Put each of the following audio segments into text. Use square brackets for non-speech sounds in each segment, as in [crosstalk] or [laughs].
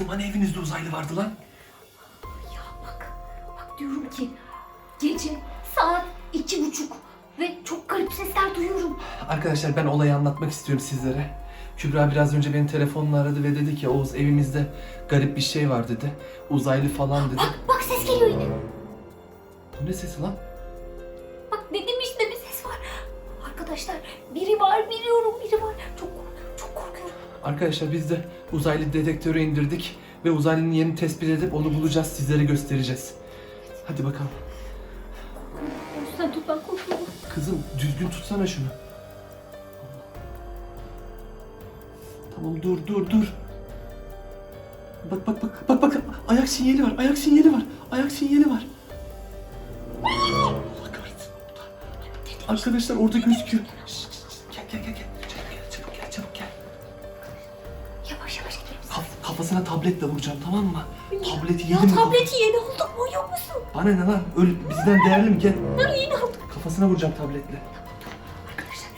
Kızım hani evinizde uzaylı vardı lan? Ya bak, bak diyorum ki gece saat iki buçuk ve çok garip sesler duyuyorum. Arkadaşlar ben olayı anlatmak istiyorum sizlere. Kübra biraz önce beni telefonla aradı ve dedi ki Oğuz evimizde garip bir şey var dedi. Uzaylı falan dedi. Bak, bak ses geliyor yine. Bu ne sesi lan? Bak dedim işte bir ses var. Arkadaşlar biri var biliyorum biri var. Çok. Arkadaşlar biz de uzaylı dedektörü indirdik ve uzaylının yerini tespit edip onu bulacağız sizlere göstereceğiz. Hadi bakalım. Yüzden tut ben korkuyorum. Kızım düzgün tutsana şunu. Tamam dur dur dur. Bak bak bak bak bak ayak sinyali var ayak sinyali var ayak sinyali var. Allah kahretsin. Arkadaşlar orada gözüküyor. Şşş, kafasına tabletle vuracağım tamam mı? Tableti Ya yedim mi? tableti yeni aldım manyak mısın? Bana ne lan? Öl bizden değerli mi? Gel. Ya yeni aldım. Kafasına vuracağım tabletle. Arkadaşlar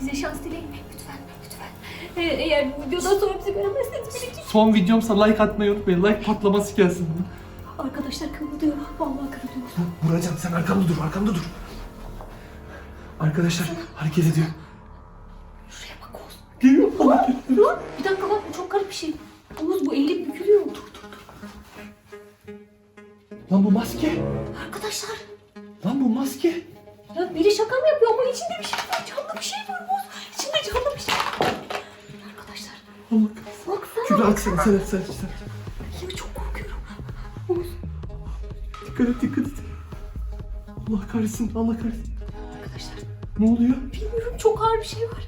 bize şans dileyin lütfen lütfen. Ee, eğer bu videodan sonra bizi göremezseniz beni Son videomsa like atmayı unutmayın. Like patlaması gelsin. Arkadaşlar kımıldıyor. Vallahi kımıldıyor. Vuracağım sen arkamda dur arkamda dur. Arkadaşlar hareket ediyor. Şuraya bak Oğuz. Geliyor. Lan bir dakika garip bir şey. Oğuz bu eli bükülüyor. Dur dur dur. Lan bu maske. Arkadaşlar Lan bu maske. ya biri şaka mı yapıyor ama içinde bir şey var. Canlı bir şey var Oğuz. İçinde canlı bir şey var. Arkadaşlar Allah kahretsin. baksana. Kübra aç sen sen sen. Ya çok korkuyorum. Oğuz. Dikkat et dikkat et. Allah kahretsin Allah kahretsin. Arkadaşlar Ne oluyor? bilmiyorum çok ağır bir şey var.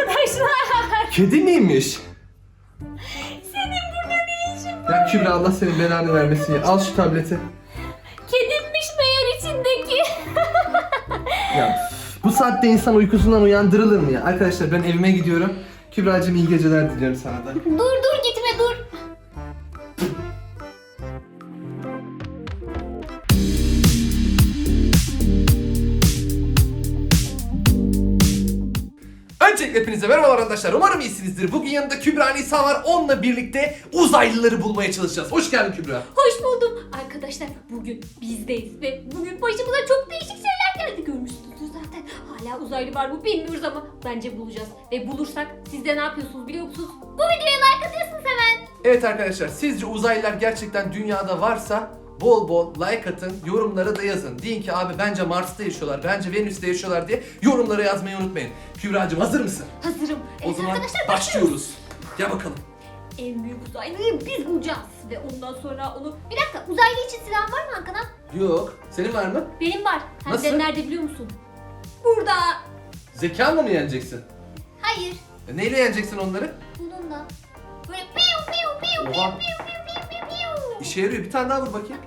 Arkadaşlar. Kedi miymiş? Senin burada ne işin var? Ya Kübra Allah senin belanı vermesin ya. Al şu tableti. Kedimmiş meğer içindeki. [laughs] Ya bu saatte insan uykusundan uyandırılır mı ya? Arkadaşlar ben evime gidiyorum. Kübra'cığım iyi geceler diliyorum sana da. dur Öncelikle hepinize merhabalar arkadaşlar. Umarım iyisinizdir. Bugün yanında Kübra Nisa var. Onunla birlikte uzaylıları bulmaya çalışacağız. Hoş geldin Kübra. Hoş buldum. Arkadaşlar bugün bizdeyiz ve bugün başımıza çok değişik şeyler geldi. Görmüşsünüzdür zaten. Hala uzaylı var mı bilmiyoruz ama bence bulacağız. Ve bulursak siz de ne yapıyorsunuz biliyor musunuz? Bu videoya like atıyorsunuz hemen. Evet arkadaşlar sizce uzaylılar gerçekten dünyada varsa bol bol like atın, yorumlara da yazın. Deyin ki abi bence Mars'ta yaşıyorlar, bence Venüs'te yaşıyorlar diye yorumlara yazmayı unutmayın. Kübra'cığım hazır mısın? Hazırım. O Evet zaman arkadaşlar başlıyoruz. Gel bakalım. En büyük uzaylıyı biz bulacağız. Ve ondan sonra onu... Bir dakika uzaylı için silahın var mı Hakan abi? Yok. Senin var mı? Benim var. Hem Nasıl? de nerede biliyor musun? Burada. Zekanla mı yeneceksin? Hayır. E, neyle yeneceksin onları? Bununla. Böyle piu piu piu piu Oha. piu. İşe yarıyor. Bir tane daha vur bakayım.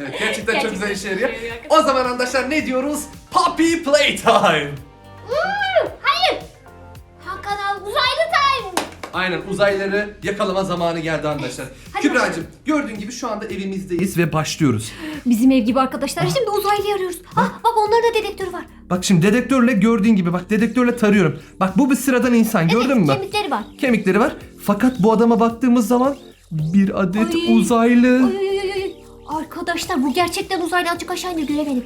Evet gerçekten, çok Gerçekten güzel işe yarıyor. O zaman arkadaşlar ne diyoruz? Puppy Playtime. Hayır. Hakan uzaylı time. Aynen uzayları yakalama zamanı geldi arkadaşlar. Hadi Kübra'cığım gördüğün gibi şu anda evimizdeyiz ve başlıyoruz. Bizim ev gibi arkadaşlar. Şimdi uzaylıyı arıyoruz. Ah bak onların da dedektörü var. Bak şimdi dedektörle gördüğün gibi bak dedektörle tarıyorum. Bak bu bir sıradan insan gördün mü? kemikleri var. Kemikleri var. Fakat bu adama baktığımız zaman bir adet Ay. uzaylı. Oy. Arkadaşlar bu gerçekten uzaylı azıcık aşağı indir göremedim.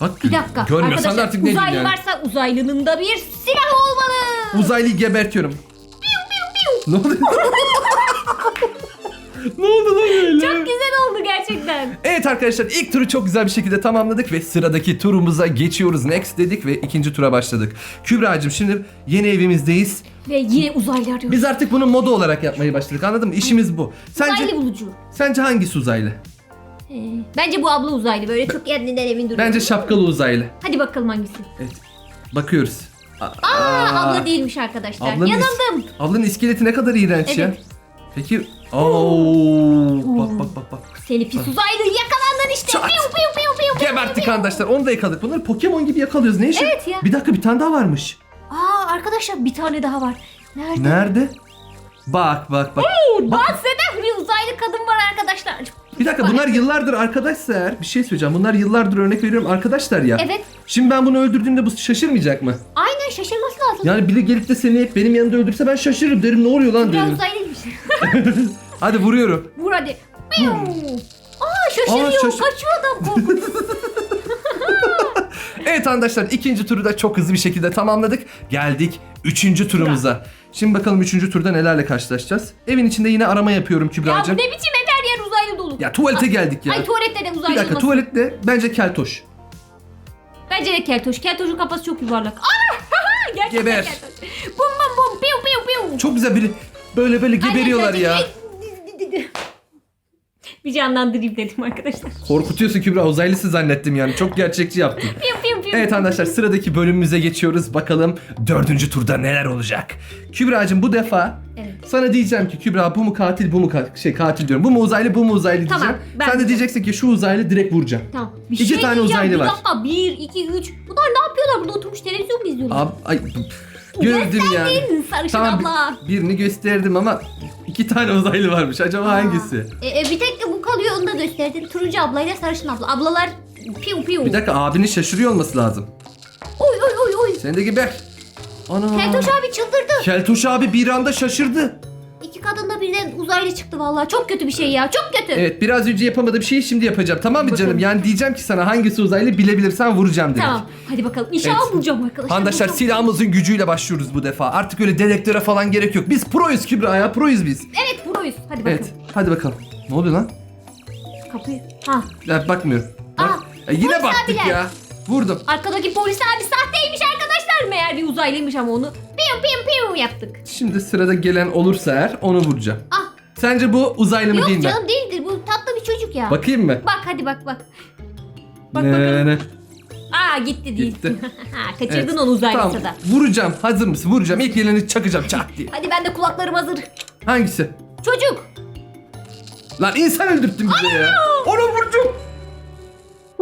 Bak Bir dakika. görmüyorsan arkadaşlar, artık ne diyeyim uzaylı yani. varsa uzaylının da bir silahı olmalı. Uzaylıyı gebertiyorum. [laughs] ne oldu? [laughs] ne oldu lan öyle? Çok güzel oldu gerçekten. Evet arkadaşlar ilk turu çok güzel bir şekilde tamamladık ve sıradaki turumuza geçiyoruz. Next dedik ve ikinci tura başladık. Kübra'cığım şimdi yeni evimizdeyiz. Ve yine uzaylı arıyoruz. Biz artık bunu moda olarak yapmaya başladık anladın mı? İşimiz bu. Sence Uzaylı bulucu. sence hangisi uzaylı? Ee, bence bu abla uzaylı. Böyle çok kendinden emin duruyor. Bence şapkalı uzaylı. Hadi bakalım hangisi. Evet. Bakıyoruz. Aa, Aa, abla değilmiş arkadaşlar. Ablanın is- Yanıldım. Ablanın iskeleti ne kadar iğrenç ya. Evet. Peki. Oo. Bak bak bak bak. Seni pis uzaylı yakalandın işte. Çat. Piu piu piu piu piu. Geberttik arkadaşlar. Onu da yakaladık. Bunları Pokemon gibi yakalıyoruz. Ne işin? Evet ya. Bir dakika bir tane daha varmış. Arkadaşlar bir tane daha var. Nerede? Nerede? Bak bak bak. Bahseden bir uzaylı kadın var arkadaşlar. Bir dakika bunlar yıllardır arkadaşsa eğer bir şey söyleyeceğim. Bunlar yıllardır örnek veriyorum arkadaşlar ya. Evet. Şimdi ben bunu öldürdüğümde bu şaşırmayacak mı? Aynen şaşırması lazım. Yani biri gelip de seni hep benim yanımda öldürse ben şaşırırım derim ne oluyor lan Biraz derim. uzaylıymış. [laughs] Hadi vuruyorum. Vur hadi. Piu. Aa şaşırıyor. Şaş- Kaçıyor adam korkunç. [laughs] Evet arkadaşlar ikinci turu da çok hızlı bir şekilde tamamladık. Geldik üçüncü turumuza. Şimdi bakalım üçüncü turda nelerle karşılaşacağız. Evin içinde yine arama yapıyorum ya Kübra'cığım. ne biçim ev her yer uzaylı dolu. Ya tuvalete geldik ya. Ay tuvalette de uzaylı Bir dakika olmasın. tuvalette bence keltoş. Bence de keltoş. Keltoşun kafası çok yuvarlak. Aa! [laughs] Gerçekten Geber. keltoş. Bum bum bum. Piu piu piu. Çok güzel biri böyle böyle geberiyorlar ya. Bir canlandırayım dedim arkadaşlar. Korkutuyorsun Kübra uzaylısı zannettim yani çok gerçekçi yaptın. Piu piu Evet arkadaşlar sıradaki bölümümüze geçiyoruz. Bakalım dördüncü turda neler olacak. Kübra'cığım bu defa Evet. sana diyeceğim ki Kübra bu mu katil bu mu ka- şey katil diyorum. Bu mu uzaylı bu mu uzaylı Tamam, diyeceğim. ben Sen de diyeceksin ki şu uzaylı direkt vuracağım. Tamam. Bir İki şey tane diyeceğim. uzaylı Bir var. dakika. Bir, iki, üç. Bunlar ne yapıyorlar burada oturmuş televizyon mu izliyorlar? Ab ay gördüm yani. Gösterdin sarışın Tamam abla. bir- birini gösterdim ama iki tane uzaylı varmış. Acaba hangisi? E, e, bir tek bu kalıyor onu da gösterdin. Turuncu ablayla sarışın abla. Ablalar piu piu. Bir dakika abinin şaşırıyor olması lazım. Oy oy oy oy. Sen de geber. Ana. Keltoş abi çıldırdı. Keltoş abi bir anda şaşırdı. İki kadın da birden uzaylı çıktı vallahi. Çok kötü bir şey ya. Çok kötü. Evet biraz önce yapamadığım şeyi şimdi yapacağım. Tamam mı Bakalım. canım? Yani diyeceğim ki sana hangisi uzaylı bilebilirsen vuracağım direkt. Tamam. Hadi bakalım. İnşallah Evet. bulacağım arkadaşlar. Arkadaşlar Bulacağım. silahımızın gücüyle başlıyoruz bu defa. Artık öyle dedektöre falan gerek yok. Biz proyuz Kübra ya proyuz biz. Evet proyuz. Hadi bakalım. Evet hadi bakalım. Ne oluyor lan? Kapıyı. Ha. Ya bakmıyorum. Bak. Aa, Ya yine polis baktık abiler. ya. Vurdum. Arkadaki polis abi sahteymiş arkadaşlar. Meğer bir uzaylıymış ama onu piu piu piu yaptık. Şimdi sırada gelen olursa eğer onu vuracağım. Ah. Sence bu uzaylı mı Yok değil mi? canım değildir. Bu tatlı bir çocuk ya. Bakayım mı? Bak hadi bak bak. Bak ne, bakalım. ne? Aa gitti değil. Gitti. [laughs] kaçırdın Evet. onu uzaylısı Tamam da. vuracağım. Hazır mısın? Vuracağım. İlk geleni çakacağım çak diye. Hadi ben de kulaklarım hazır. Hangisi? Çocuk. Lan insan öldürttün bize ya. Onu vurdum.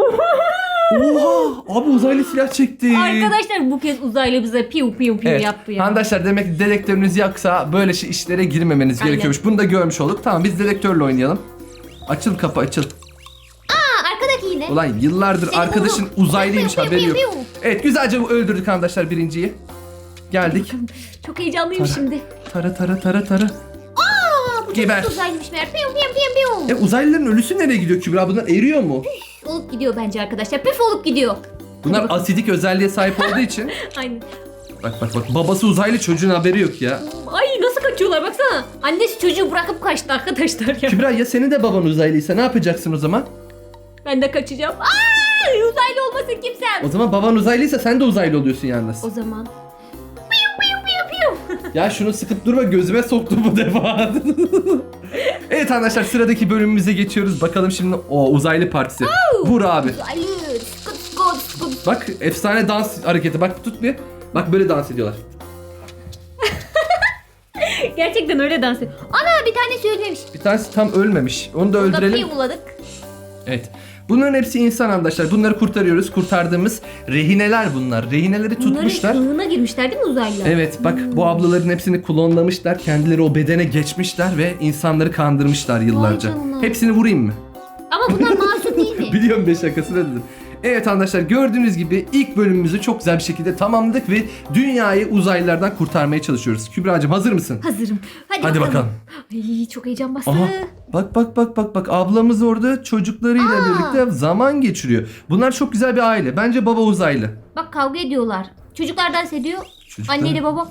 Oha! Abi uzaylı silah çekti. Arkadaşlar bu kez uzaylı bize piu piu piu Evet. yaptı ya. Arkadaşlar demek ki dedektörünüz yoksa böyle şey işlere girmemeniz Aynen. gerekiyormuş. Bunu da görmüş olduk. Tamam biz dedektörle oynayalım. Açıl kapı açıl. Aa, arkadaki yine. Ulan yıllardır Seni arkadaşın buldum. uzaylıymış Piu, piu, haberi piu, yok. piu. Evet güzelce öldürdük arkadaşlar birinciyi. Geldik. Çok heyecanlıyım Tara. şimdi. Tara tara tara tara. Aa, bu Geber. çocuk uzaylıymış meğer. Piu piu piu piu. E uzaylıların ölüsü nereye gidiyor Kübra? Bunlar eriyor mu? Olup gidiyor bence arkadaşlar. Püf olup gidiyor. Bunlar asidik özelliğe sahip olduğu için. [laughs] Aynen. Bak bak bak babası uzaylı çocuğun haberi yok ya. Ay nasıl kaçıyorlar baksana. Annesi çocuğu bırakıp kaçtı arkadaşlar ya. Kübra ya senin de baban uzaylıysa ne yapacaksın o zaman? Ben de kaçacağım. Aa, uzaylı olmasın kimsem. O zaman baban uzaylıysa sen de uzaylı oluyorsun yalnız. O zaman. Ya şunu sıkıp durma gözüme soktu bu defa. [laughs] evet arkadaşlar sıradaki bölümümüze geçiyoruz. Bakalım şimdi o uzaylı partisi. Vur abi. Uzaylı. Skut skut skut. Bak efsane dans hareketi. Bak tut bir. Bak böyle dans ediyorlar. [laughs] Gerçekten öyle dans ediyor. Ana bir tanesi ölmemiş. Bir tanesi tam ölmemiş. Onu da öldürelim. piuladık. Evet. Bunların hepsi insan arkadaşlar. Bunları kurtarıyoruz. Kurtardığımız rehineler bunlar. Rehineleri tutmuşlar. Bunların kılığına girmişler değil mi uzaylılar? Evet bak bu ablaların hepsini klonlamışlar. Kendileri o bedene geçmişler ve insanları kandırmışlar yıllarca. canına. Hepsini vurayım mı? Ama bunlar masum değil mi? [laughs] Biliyorum be şakasına dedim. Evet arkadaşlar gördüğünüz gibi ilk bölümümüzü çok güzel bir şekilde tamamladık ve dünyayı uzaylılardan kurtarmaya çalışıyoruz. Kübra'cığım hazır mısın? Hazırım. Hadi, Hadi bakalım. Ay çok heyecan bastı. Aha bak bak bak bak bak ablamız orada çocuklarıyla Aa. birlikte zaman geçiriyor. Bunlar çok güzel bir aile. Bence baba uzaylı. Bak kavga ediyorlar. Çocuklar dans ediyor. Çocuklar- Anneyle baba.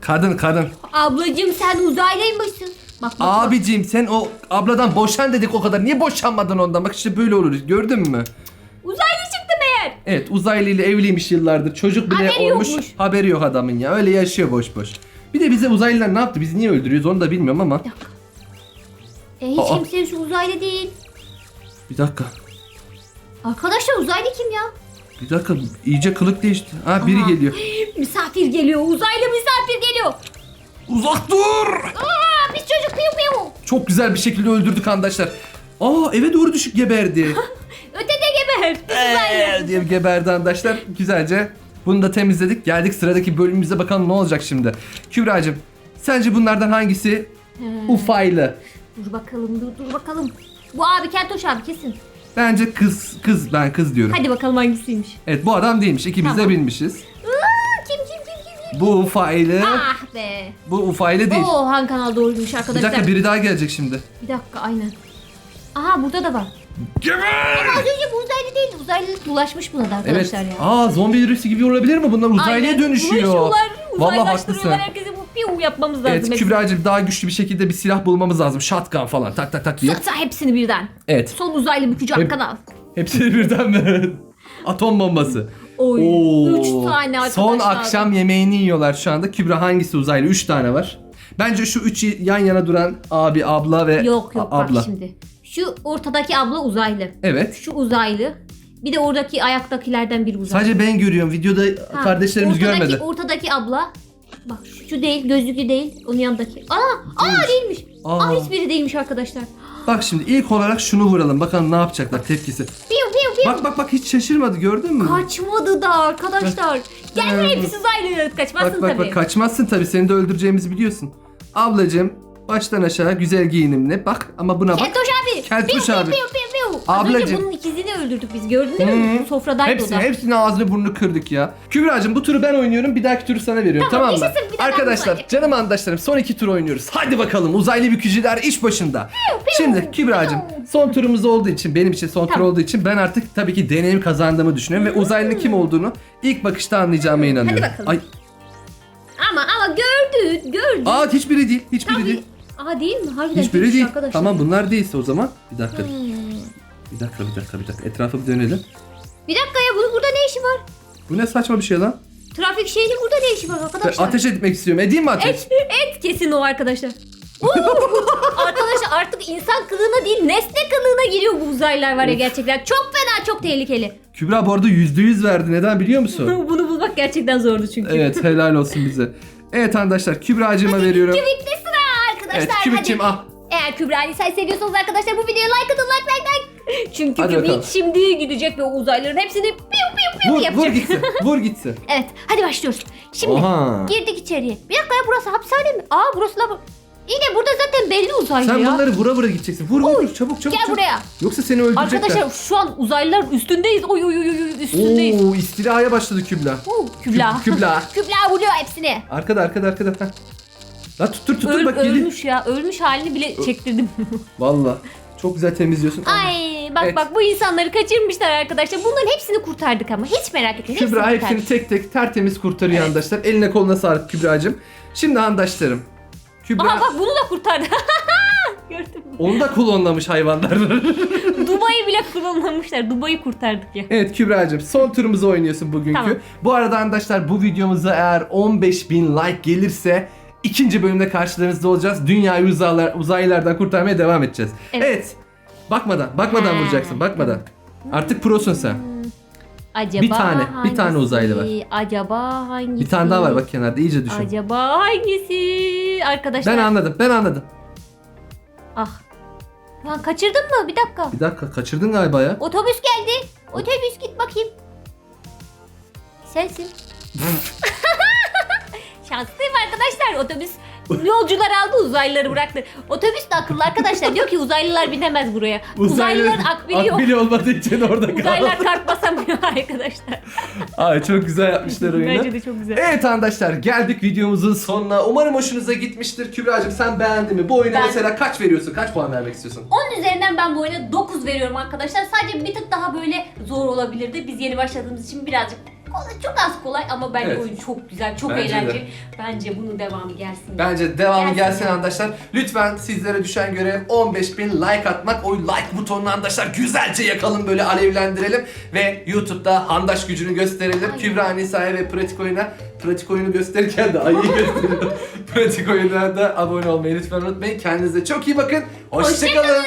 Kadın kadın. Ablacığım sen uzaylıymışsın. Bak bak bak. Abicim sen o abladan boşan dedik o kadar. Niye boşanmadın ondan? Bak işte böyle olur. Gördün mü? Evet uzaylı ile evliymiş yıllardır. Çocuk bile Haberi olmuş. yokmuş. Haberi yok adamın ya. Öyle yaşıyor boş boş. Bir de bize uzaylılar ne yaptı? Biz niye öldürüyoruz onu da bilmiyorum ama. E, hiç Aa. kimse şu uzaylı değil. Bir dakika. Arkadaşlar uzaylı kim ya? Bir dakika. iyice kılık değişti. Ha biri Aha. geliyor. [gasps] Misafir geliyor. Uzaylı misafir geliyor. Uzak dur. Aa, biz çocuk piu piu. Çok güzel bir şekilde öldürdük arkadaşlar. Aa eve doğru düşük geberdi. [laughs] Uzaylı. Eee diye geberdi arkadaşlar. Güzelce. Bunu da temizledik. Geldik sıradaki bölümümüze bakalım ne olacak şimdi. Kübra'cığım sence bunlardan hangisi He. ufaylı? Dur bakalım dur dur bakalım. Bu abi Keltoş abi kesin. Bence kız kız ben kız diyorum. Hadi bakalım hangisiymiş. Evet bu adam değilmiş. İkimiz de Tamam. bilmişiz. Aa, kim kim kim kim kim? Bu ufaylı. Ah be. Bu ufaylı değil. Oo Han kanal doğruymuş Bir arkadaşlar. dakika biri daha gelecek şimdi. Bir dakika aynen. Aha burada da var. Az önce bu uzaylı değil. Uzaylı bulaşmış buna da Evet. arkadaşlar ya. Aa zombi virüsü gibi olabilir mi? Bunlar uzaylıya Aynen. dönüşüyor. Vallahi haklısın. Herkese bu piu yapmamız lazım. Evet Kübra'cığım daha güçlü bir şekilde bir silah bulmamız lazım. Shotgun falan tak tak tak diye. Satsa hepsini birden. Evet. Son uzaylı bükücü Hep- kanal. Hepsini birden mi? [laughs] Atom bombası. Oy. Oo. Üç tane arkadaşlar. Son akşam yemeğini yiyorlar şu anda. Kübra hangisi uzaylı? Üç tane var. Bence şu üç yan yana duran abi, abla ve Yok yok abla. bak şimdi. Şu ortadaki abla uzaylı. Evet. Şu uzaylı. Bir de oradaki ayaktakilerden biri uzaylı. Sadece ben görüyorum. Videoda Ha, kardeşlerimiz ortadaki, görmedi. Ortadaki abla. Bak şu değil, gözlüklü değil. Onun yanındaki. Aa, aa değilmiş. Aa, Aa. hiçbiri değilmiş arkadaşlar. Bak şimdi ilk olarak şunu vuralım. Bakalım ne yapacaklar tepkisi. Piu piu piu. Bak bak bak hiç şaşırmadı gördün mü? Kaçmadı da arkadaşlar. Gel Ee, buraya hepsi uzaylı. Kaçmazsın Bak bak tabii. bak kaçmazsın tabii. Seni de öldüreceğimizi biliyorsun. Ablacığım baştan aşağı güzel giyinimli. Bak ama buna bak. Keltoş abi. Keltoş Piu, piu, abi. piu, piu, piu. Az önce Ablacığım. bunun ikizini öldürdük biz. Gördün? Hı. Sofradaydı Hepsini, o da. hepsini ağzını burnunu kırdık ya. Kübra'cığım bu turu ben oynuyorum. Bir dahaki turu sana veriyorum. Tamam, Tamam, mı? yaşasın, bir daha ben Arkadaşlar canım arkadaşlarım son iki tur oynuyoruz. Hadi bakalım uzaylı bükücüler iş başında. Şimdi Kübra'cığım son turumuz olduğu için benim için son tur Tamam. olduğu için ben artık tabii ki deneyim kazandığımı düşünüyorum. Ve uzaylının kim olduğunu ilk bakışta anlayacağıma inanıyorum. bakalım. Ay, Ama ama gördü. Gördü. aa hiçbiri değil. Hiçbiri Tabii. değil. Aa değil mi? Harbiden Hiçbiri değilmiş değil. arkadaşlar. Tamam bunlar değilse o zaman. Bir dakika. Hmm. Bir dakika bir dakika bir dakika. Etrafa bir dönelim. Bir dakika ya bunun burada ne işi var? Bu ne saçma bir şey lan. Trafik şeyinin burada ne işi var arkadaşlar? Ateş etmek istiyorum. Edeyim mi ateş? Et, et kesin o arkadaşlar. Oo! [laughs] arkadaşlar artık insan kılığına değil nesne kılığına giriyor bu uzaylılar var ya gerçekten. Çok fena çok tehlikeli. Kübra bu arada yüzde yüz verdi. Neden biliyor musun? [laughs] Bunu bulmak gerçekten zordu çünkü. evet helal olsun bize. Evet arkadaşlar Kübra'cığıma veriyorum. Kübikli sıra arkadaşlar. Evet Kübik'ciğim hadi. ah. Eğer Kübra Nisa'yı seviyorsanız arkadaşlar bu videoya like atın like like like. [laughs] Çünkü Hadi Kübik bakalım. şimdi gidecek ve uzaylıların hepsini piu piu piu Vur, yapacak. vur gitsin. Vur gitsin. [laughs] Evet hadi başlıyoruz. Şimdi Oha. girdik içeriye. Bir dakika ya burası hapishane mi? Aa burası labo. İyi de burada zaten belli uzaylı Sen ya. bunları vura vura gideceksin. Vur vur vur çabuk çabuk. Gel çabuk. buraya. Yoksa seni öldürecekler. Arkadaşlar şu an uzaylılar üstündeyiz. Oy oy oy oy üstündeyiz. Oo istilaya başladı Kübra. Oo, Kübra. Küb- Kübra. [laughs] Kübra vuruyor hepsini. Arkada arkada arkada. Heh. La tuttur tuttur Öl- bak geliyor. ölmüş ya. Ölmüş halini bile çektirdim. Valla. Çok güzel temizliyorsun. Ay bak Evet. bak bu insanları kaçırmışlar arkadaşlar. Bunların hepsini kurtardık ama hiç merak etmeyin. Kübra hepsini hepsini kurtardık. tek tek tertemiz kurtarıyor arkadaşlar. Eline koluna sağlık Kübra'cığım. Şimdi arkadaşlarım. Kübra Aha bak bunu da kurtardı. [laughs] Gördün mü? onu da klonlamış hayvanlar. [laughs] [laughs] Dubai'yi bile kullanmamışlar. Dubai'yi kurtardık ya. Evet Kübra'cığım son turumuzu oynuyorsun bugünkü. Tamam. Bu arada arkadaşlar bu videomuza eğer 15.000 like gelirse ikinci bölümde karşılarınızda olacağız. Dünyayı uzaylar, uzaylılardan kurtarmaya devam edeceğiz. Evet. Evet. Bakmadan, bakmadan Ha. vuracaksın, bakmadan. Artık prosun sen. Acaba Bir tane, bir tane hangisi? uzaylı var. Acaba hangisi? Bir tane daha var bak kenarda iyice düşün. Acaba hangisi? Arkadaşlar. Ben anladım, ben anladım. Ah. Lan kaçırdın mı? Bir dakika. Bir dakika kaçırdın galiba ya. Otobüs geldi. Otobüs git bakayım. Sensin. [laughs] Şanslıyım arkadaşlar. Otobüs yolcular aldı uzaylıları bıraktı. Otobüs de akıllı arkadaşlar. Diyor ki uzaylılar binemez buraya. Uzaylıların akbili yok. akbili olmadığı için orada kaldı. Uzaylılar kart basamıyor arkadaşlar. Ay çok güzel yapmışlar oyunu. Bence de çok güzel. Evet arkadaşlar geldik videomuzun sonuna. Umarım hoşunuza gitmiştir. Kübra'cığım sen beğendin mi? Bu oyuna Ben- mesela kaç veriyorsun? Kaç puan vermek istiyorsun? 10 üzerinden ben bu oyuna 9 veriyorum arkadaşlar. Sadece bir tık daha böyle zor olabilirdi. Biz yeni başladığımız için birazcık kolay, çok az kolay ama bence Evet. oyun çok güzel, çok Bence de. eğlenceli. Bence bunun devamı gelsin. Bence devamı Gelsin gelsin ya. arkadaşlar. Lütfen sizlere düşen görev 15.000 like atmak. O like butonunu arkadaşlar güzelce yakalım böyle alevlendirelim. Ve YouTube'da handaş gücünü gösterelim. Aynen. Kübra Nisa'ya ve Pratik Oyun'a Pratik Oyun'u gösterirken de ayıyı gösteriyorum. [laughs] Pratik Oyun'a da abone olmayı lütfen unutmayın. Kendinize çok iyi bakın. Hoşçakalın. Hoşçakalın.